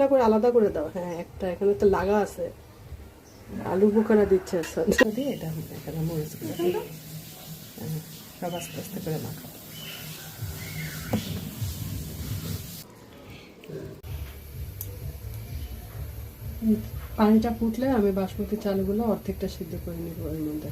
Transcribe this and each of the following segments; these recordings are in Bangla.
না করে আলাদা করে দাও। হ্যাঁ একটা এখানে তো লাগা আছে। আলু বোকারা দিচ্ছে এটা হ্যাঁ, সব আস্তে আস্তে করে পানিটা ফুটলে আমি বাসমতি চালগুলো অর্ধেকটা সিদ্ধ করে নিব এর মধ্যে।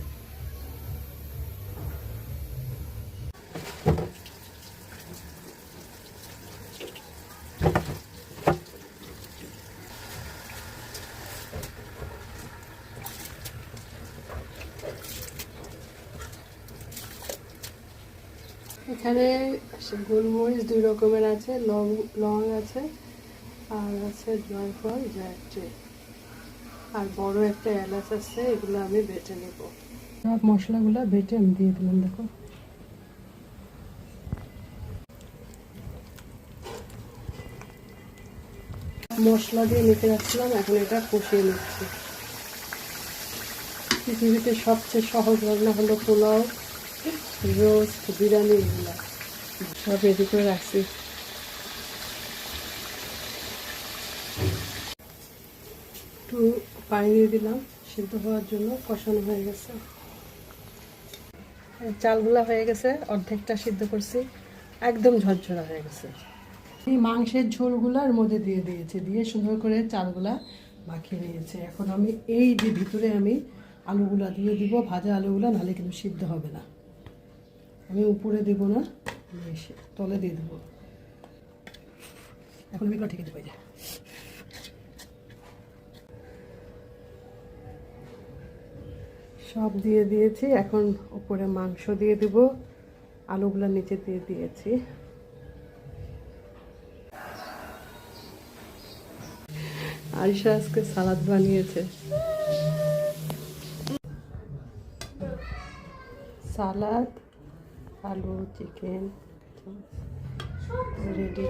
এখানে গোলমরিচ দুই রকমের আছে লং লং আছে আর আছে জয়ফল জয়ত্রী আর বড় একটা এলাচ আছে এগুলো আমি বেটে নেব। সব মশলাগুলো বেটে আমি দিয়ে দিলাম দেখো। মশলা দিয়ে মেখে রাখছিলাম এখন এটা কষিয়ে নিচ্ছি। পৃথিবীতে সবচেয়ে সহজ রান্না হলো পোলাও। রোস্ট বিরিয়ানি এগুলো। সব রেডি করে রাখছি। একটু পানি দিলাম, সিদ্ধ হওয়ার জন্য কষানো হয়ে গেছে। চালগুলা হয়ে গেছে, অর্ধেকটা সিদ্ধ করছি। একদম ঝরঝরা হয়ে গেছে। এই মাংসের ঝোলগুলার মধ্যে দিয়ে দিয়েছি, দিয়ে সুন্দর করে চালগুলা মাখিয়ে নিয়েছে। এখন আমি এই যে ভিতরে আমি আলুগুলা দিয়ে দিব, ভাজা আলুগুলা, নাহলে কিন্তু সিদ্ধ হবে না। আমি উপরে দেবো না তলে দিয়ে দেবো। এখন আমি ঠিক আছে সব দিয়ে দিয়েছি, এখন উপরে মাংস দিয়ে দিব, আলুগুলো নিচে দিয়ে দিয়েছি। আরিশা আজকে সালাদ বানিয়েছে। সালাদ আলু চিকেন রেডি